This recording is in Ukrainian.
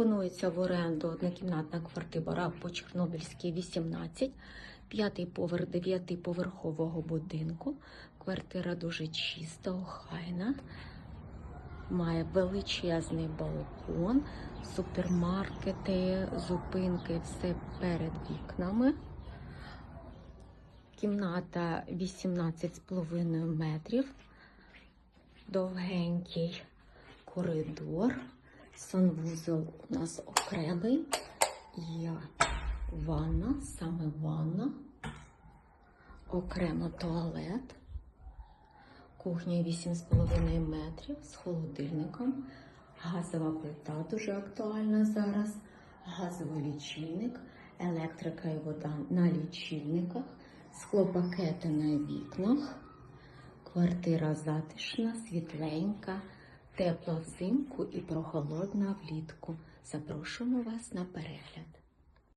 Пропонується в оренду однокімнатна квартира по Чорнобильській 18, п'ятий поверх дев'ятиповерхового будинку. Квартира дуже чиста, охайна. Має величезний балкон, супермаркети, зупинки, все перед вікнами. Кімната 18,5 метрів, довгенький коридор, санвузол у нас окремий, є ванна, саме ванна, окремо туалет, кухня 8,5 метрів з холодильником, газова плита дуже актуальна зараз, газовий лічильник, електрика і вода на лічильниках, склопакети на вікнах. Квартира затишна, світленька, тепла взимку і прохолодна влітку. Запрошуємо вас на перегляд.